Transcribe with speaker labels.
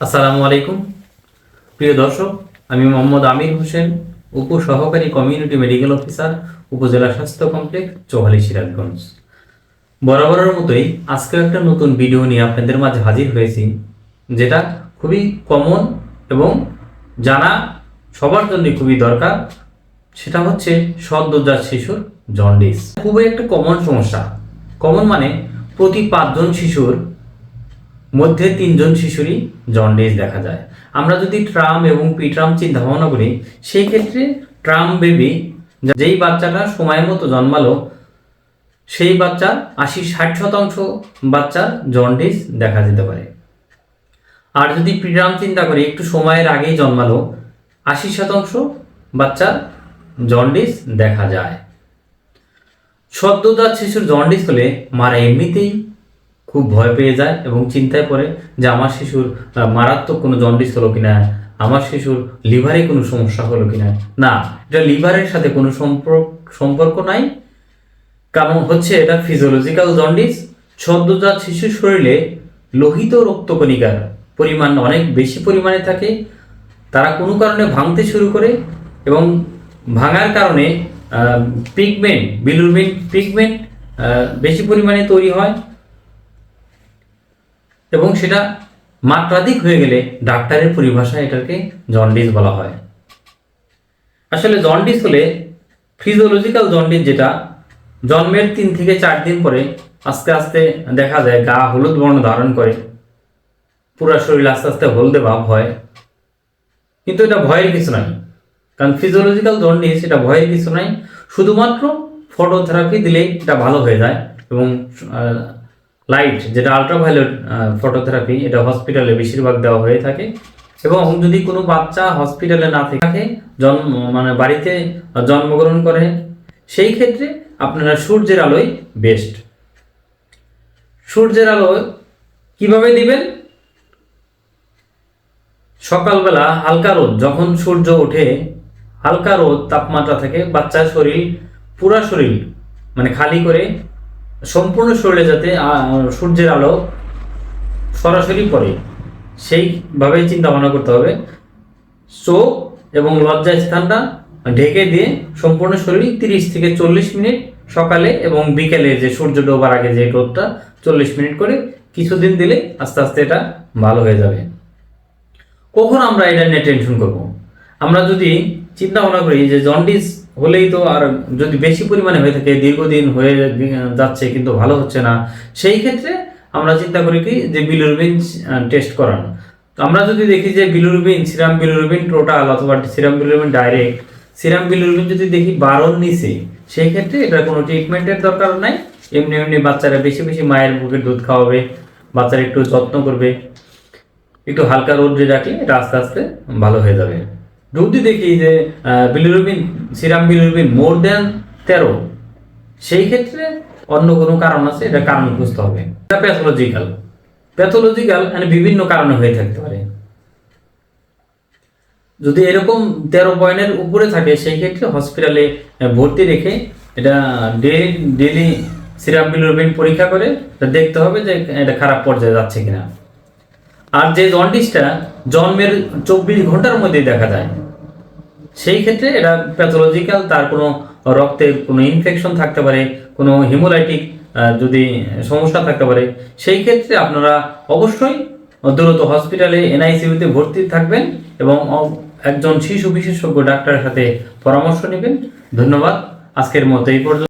Speaker 1: আসসালামু আলাইকুম। প্রিয় দর্শক, আমি মোহাম্মদ আমির হোসেন উপ সহকারী কমিউনিটি মেডিকেল অফিসার, উপজেলা স্বাস্থ্য কমপ্লেক্স, চৌহালি সিরাজগঞ্জ। বরাবরের মতোই আজকে একটা নতুন ভিডিও নিয়ে আপনাদের মাঝে হাজির হয়েছি, যেটা খুবই কমন এবং জানা সবার জন্য খুবই দরকার, সেটা হচ্ছে সদ্যজাত শিশুর জন্ডিস খুবই একটা কমন সমস্যা। কমন মানে প্রতি পাঁচজন শিশুর মধ্যে তিনজন শিশুরই জন্ডিস দেখা যায়। আমরা যদি ট্রাম এবং পিট্রাম চিন্তা ভাবনা করি, সেই ক্ষেত্রে ট্রাম বেবি যেই বাচ্চাটা সময় মতো জন্মালো, সেই বাচ্চার আশি ষাট শতাংশ বাচ্চার জন্ডিস দেখা যেতে পারে। আর যদি পিট্রাম চিন্তা করি, একটু সময়ের আগেই জন্মালো, আশি শতাংশ বাচ্চার জন্ডিস দেখা যায়। সদ্যজাত শিশুর জন্ডিস হলে মারা এমনিতেই খুব ভয় পেয়ে যায় এবং চিন্তায় পড়ে যে আমার শিশুর মারাত্মক কোনো জন্ডিস হলো কিনা, আমার শিশুর লিভারে কোনো সমস্যা হলো কিনা। না, এটা লিভারের সাথে কোনো সম্পর্ক সম্পর্ক নাই। কারণ হচ্ছে এটা ফিজিওলজিক্যাল জন্ডিস। সদ্যজাত শিশুর শরীরে লোহিত রক্তকণিকার পরিমাণ অনেক বেশি পরিমাণে থাকে। তারা কোনো কারণে ভাঙতে শুরু করে এবং ভাঙার কারণে পিগমেন্ট বিলুরবিন পিগমেন্ট বেশি পরিমাণে তৈরি হয়। এবং সেটা মাত্রাধিক হয়ে গেলে ডাক্তারের পরিভাষায় এটাকে জন্ডিস বলা হয়। আসলে জন্ডিস হলে ফিজিওলজিক্যাল জন্ডিস যেটা, জন্মের তিন থেকে চার দিন পরে আস্তে আস্তে দেখা যায় গা হলুদ বর্ণ ধারণ করে, পুরো শরীর আস্তে আস্তে হলদে ভাব হয়। কিন্তু এটা ভয়ের কিছু নাই, কারণ ফিজিওলজিক্যাল জন্ডিস এটা ভয়ের কিছু নাই, শুধুমাত্র ফটোথেরাপি দিলেই এটা ভালো হয়ে যায় এবং লাইট, যেটা আলট্রাভায়োলেট ফটোথেরাপি এটা হসপিটালে বেশিরভাগ দেওয়া হয়ে থাকে। এবং যদি কোনো বাচ্চা হসপিটালে না থাকে, জন্ম মানে বাড়িতে জন্মগ্রহণ করে, সেই ক্ষেত্রে আপনারা সূর্যের আলোয় বেস্ট সূর্যের আলো কীভাবে দিবেন? সকালবেলা হালকা রোদ, যখন সূর্য ওঠে, হালকা রোদ তাপমাত্রা থেকে বাচ্চার শরীর, পুরা শরীর মানে খালি করে সম্পূর্ণ শরীরে যাতে সূর্যের আলো সরাসরি পড়ে সেইভাবে চিন্তা ভাবনা করতে হবে। চোখ এবং লজ্জা স্থানটা ঢেকে দিয়ে সম্পূর্ণ শরীর তিরিশ থেকে চল্লিশ মিনিট সকালে এবং বিকেলে যে সূর্য ডোবার আগে যে রোদটা চল্লিশ মিনিট করে কিছুদিন দিলে আস্তে আস্তে এটা ভালো হয়ে যাবে। কখন আমরা এটা নিয়ে টেনশন করব? আমরা যদি চিন্তা ভাবনা করি যে জন্ডিস হলেই তো আর যদি বেশি পরিমাণে হয়ে থাকে, দীর্ঘদিন হয়ে যাচ্ছে কিন্তু ভালো হচ্ছে না, সেই ক্ষেত্রে আমরা চিন্তা করি কি যে বিলুরবিন টেস্ট করানো। আমরা যদি দেখি যে বিলুরবিন সিরাম বিলুরবিন টোটাল অথবা serum bilirubin direct serum bilirubin যদি দেখি বারোর নিচে, সেই ক্ষেত্রে এটা কোনো ট্রিটমেন্টের দরকার নাই। এমনি এমনি বাচ্চারা বেশি বেশি মায়ের বুকের দুধ খাওয়াবে, বাচ্চারা একটু যত্ন করবে, একটু হালকা রোদ্রে রাখলে এটা আস্তে আস্তে ভালো হয়ে যাবে। যদি দেখি যে bilirubin serum bilirubin more than তেরো। সেই ক্ষেত্রে অন্য কোনো কারণ আছে, এটা কারণ খুঁজতে হবে। এটা প্যাথোলজিক্যাল প্যাথোলজিক্যাল মানে বিভিন্ন কারণে হয়ে থাকতে পারে। যদি এরকম তেরো পয়েন্টের উপরে থাকে, সেই ক্ষেত্রে হসপিটালে ভর্তি রেখে এটা ডেলি ডেলি সিরাম বিলিরুবিন পরীক্ষা করে দেখতে হবে যে এটা খারাপ পর্যায়ে যাচ্ছে কিনা। আর যে জন্ডিসটা জন্মের চব্বিশ ঘণ্টার মধ্যে দেখা যায়। সেই ক্ষেত্রে এটা প্যাথোলজিক্যাল তার কোনো রক্তে কোনো ইনফেকশন থাকতে পারে, কোনো হিমোলাইটিক যদি সমস্যা থাকতে পারে, সেই ক্ষেত্রে আপনারা অবশ্যই দ্রুত হসপিটালে এনআইসিউতে ভর্তি থাকবেন এবং একজন শিশু বিশেষজ্ঞ ডাক্তারের সাথে পরামর্শ নেবেন। ধন্যবাদ। আজকের মতো এই পর্যন্ত।